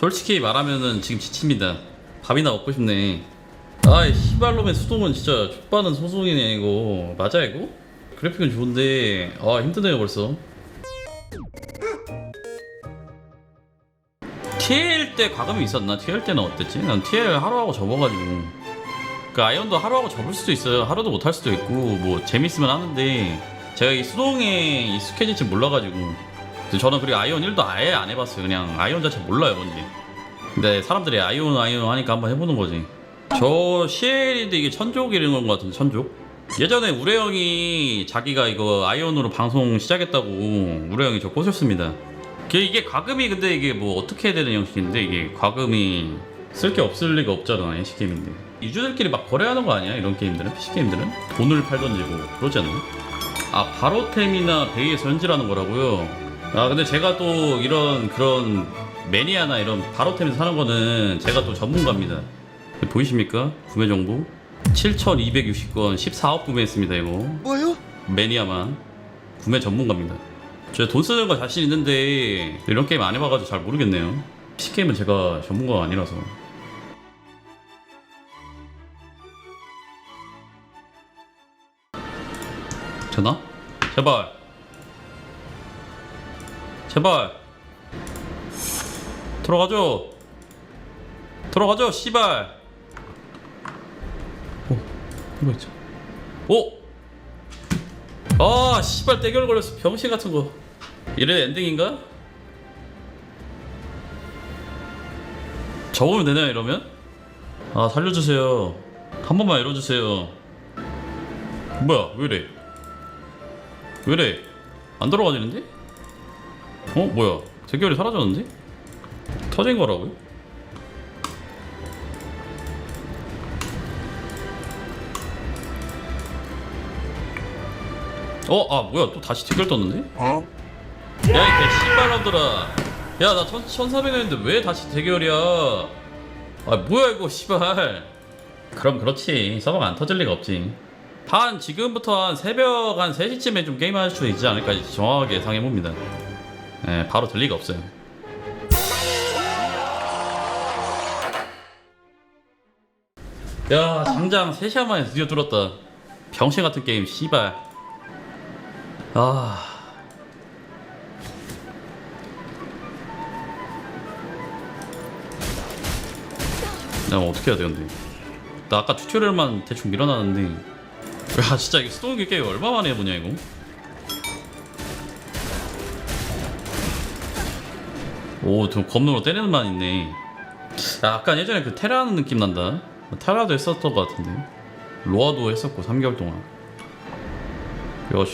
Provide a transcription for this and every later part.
솔직히 말하면은 지금 지칩니다. 밥이나 먹고 싶네. 아이 시발놈의 수동은 진짜 족바는 소송이네 이거 맞아 이거? 그래픽은 좋은데 아 힘드네요 벌써. TL 때 과금이 있었나? TL 때는 어땠지? 난 TL 하루하고 접어가지고 그 아이언도 하루하고 접을 수도 있어요. 하루도 못 할 수도 있고 뭐 재밌으면 하는데 제가 이 수동에 익숙해질지 몰라가지고 저는 그리고 아이온 1도 아예 안 해봤어요. 그냥 아이온 자체 몰라요, 뭔지. 근데 사람들이 아이온 아이온 하니까 한번 해보는 거지. 저 CL인데 이게 천족 이런 것 같은데 천족? 예전에 우레 형이 자기가 이거 아이온으로 방송 시작했다고 우레 형이 저 꼬셨습니다. 그 이게 과금이 근데 이게 뭐 어떻게 해야 되는 형식인데 이게 과금이 쓸 게 없을 리가 없잖아 NC 게임인데 유저들끼리 막 거래하는 거 아니야 이런 게임들은 PC 게임들은 돈을 팔던지 뭐 그러지 않나? 아 바로템이나 베이에서 현질하는 거라고요. 아 근데 제가 또 이런 그런 매니아나 이런 바로템에서 사는 거는 제가 또 전문가입니다. 보이십니까? 구매 정보 7,260건 14억 구매했습니다 이거. 뭐요? 매니아만 구매 전문가입니다. 제가 돈 쓰는 거 자신 있는데 이런 게임 안 해봐가지고 잘 모르겠네요. PC 게임은 제가 전문가가 아니라서. 되나? 제발. 제발. 들어가죠. 들어가죠, 씨발. 오, 이거 있죠. 오! 아 씨발 떼결 걸렸어 병신 같은 거 이래 엔딩인가? 접으면 되나요 이러면? 아 살려주세요 한 번만 열어주세요 뭐야 왜이래 왜이래 안 들어가지는데? 어 뭐야 대결이 사라졌는데? 터진 거라고요? 어? 아 뭐야 또 다시 대결 떴는데? 어? 야이 개씨발놈들아 야 나 1400원인데 왜 다시 대결이야 아 뭐야 이거 씨발 그럼 그렇지 서버가 안 터질 리가 없지 한 지금부터 한 새벽 한 3시쯤에 좀 게임할 수 있지 않을까 정확하게 예상해봅니다 예 바로 될 리가 없어요. 야 장장 3시간 만에 드디어 뚫었다. 병신 같은 게임 씨발. 아. 나 어떻게 해야 돼 근데? 나 아까 튜토리얼만 대충 밀어놨는데. 야 진짜 이게 스톤기 게임 얼마 만에 해보냐 이거 오좀 검으로 때리는 만 있네. 야, 약간 예전에 그 테라 하는 느낌 난다. 테라도 했었던 것 같은데. 로아도 했었고 3개월 동안. 야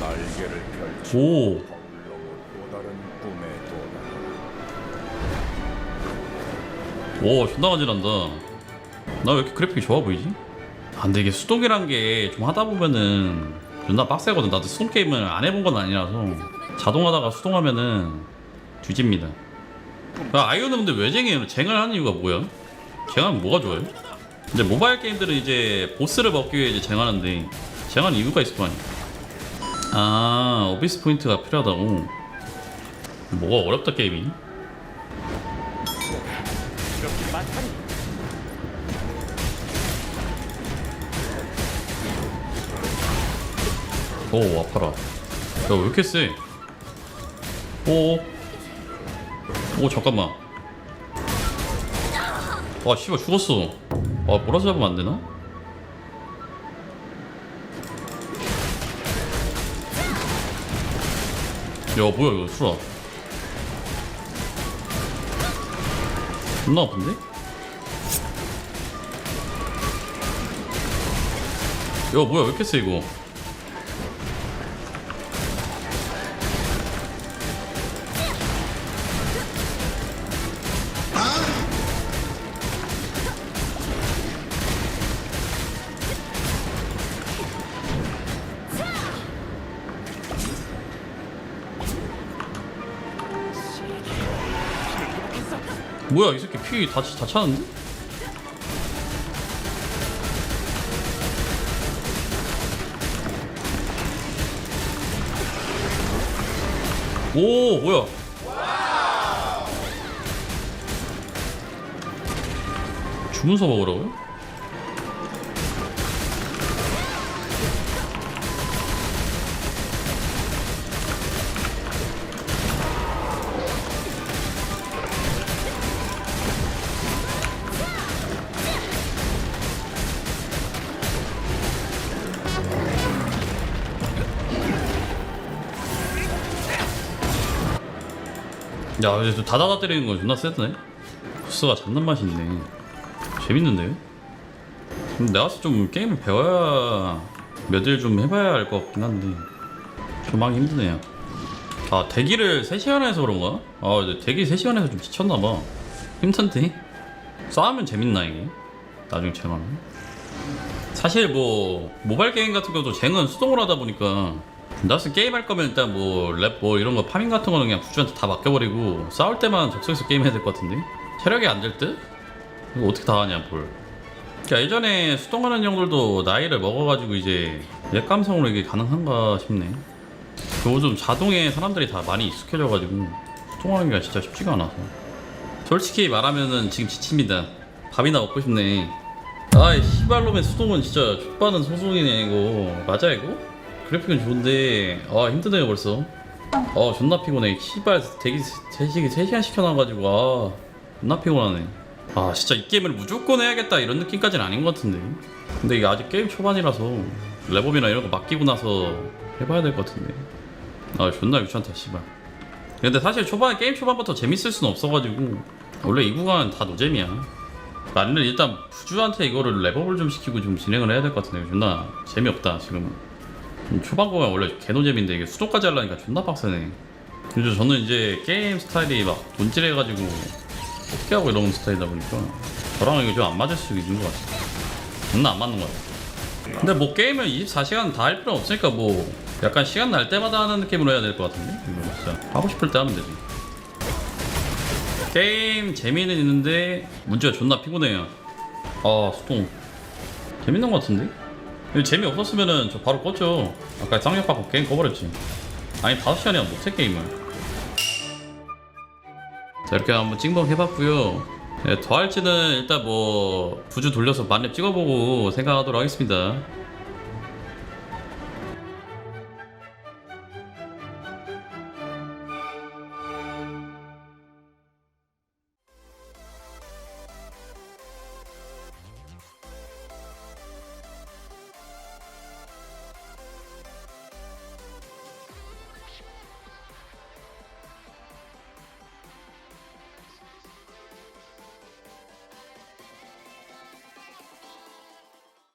날개를 펼쳐 오. 또 다른 꿈에 도달. 오 존나 간지난다. 나 왜 이렇게 그래픽이 좋아 보이지? 아 근데 이게 수동이란 게 좀 하다 보면은 존나 빡세거든 나도 수동 게임을 안 해본 건 아니라서 자동하다가 수동하면은 뒤집니다 아, 아이오는 근데 왜 쟁해요? 쟁을 하는 이유가 뭐야? 쟁하면 뭐가 좋아요? 근데 모바일 게임들은 이제 보스를 먹기 위해 이제 쟁하는데 쟁하는 이유가 있을 거 아니야 아 오비스 포인트가 필요하다고 뭐가 어렵다 게임이 오 아파라 야 왜 이렇게 세? 오. 오 잠깐만 아 씨발 죽었어 아 몰아서 잡으면 안 되나? 야 뭐야 이거 수라 존나 아픈데? 야 뭐야 왜 이렇게 세 이거 뭐야 이 새끼 피 다 다 차는데? 오 뭐야 주문서 먹으라고요? 야 이제 또 다다다 때리는 거 존나 세드네 코스가 잡는 맛이 있네 재밌는데? 근데 내가 봤을 때좀 게임을 배워야 몇 일 좀 해봐야 할것 같긴 한데 좀 하기 힘드네요 아 대기를 3시간 해서 그런가? 아 이제 대기 3시간 해서 좀 지쳤나봐 힘든데? 싸우면 재밌나 이게? 나중에 쟁하면 사실 뭐 모바일 게임 같은 경우도 쟁은 수동으로 하다 보니까 나스 게임 할 거면 일단 뭐 랩뭐 이런 거 파밍 같은 거는 그냥 부주한테 다 맡겨버리고 싸울 때만 적성에서 게임 해야 될 것 같은데? 체력이 안 될 듯? 이거 어떻게 다 하냐 볼. 그러니까 예전에 수동하는 형들도 나이를 먹어가지고 이제 옛 감성으로 이게 가능한가 싶네. 그 요즘 자동에 사람들이 다 많이 익숙해져가지고 수동하는 게 진짜 쉽지가 않아서. 솔직히 말하면은 지금 지칩니다. 밥이나 먹고 싶네. 아이 씨발놈의 수동은 진짜 족바는 소송이네 이거. 맞아 이거? 그래픽은 좋은데 아 힘드네요 벌써. 아 존나 피곤해. 씨발 대기 3시간, 3시간 시켜놔가지고 아 존나 피곤하네. 아 진짜 이 게임을 무조건 해야겠다 이런 느낌까지는 아닌 것 같은데. 근데 이게 아직 게임 초반이라서 랩업이나 이런 거 맡기고 나서 해봐야 될 것 같은데. 아 존나 귀찮다 씨발. 근데 사실 초반에 게임 초반부터 재밌을 수는 없어가지고 원래 이 구간은 다 노잼이야. 나는 일단 부주한테 이거를 랩업을 좀 시키고 좀 진행을 해야 될 것 같은데 존나 재미없다 지금 음, 초반 구간 원래 개노잼인데 이게 수도까지 하려니까 존나 빡세네. 그래서 저는 이제 게임 스타일이 막 돈질해가지고 어떻게 하고 이런 스타일이다 보니까 저랑 이게 좀 안 맞을 수 있는 것 같아 존나 안 맞는 것 같아 근데 뭐 게임을 24시간 다 할 필요 없으니까 뭐 약간 시간 날 때마다 하는 느낌으로 해야 될 것 같은데? 이거 진짜 하고 싶을 때 하면 되지. 게임 재미는 있는데 문제가 존나 피곤해요. 아 소통 재밌는 것 같은데? 재미없었으면은 저 바로 껐죠. 아까 쌍욕 받고 게임 꺼버렸지. 아니 5시간이나 못해 게임을. 자 이렇게 한번 찡봉 해봤고요. 네, 더 할지는 일단 뭐 부주 돌려서 만렙 찍어보고 생각하도록 하겠습니다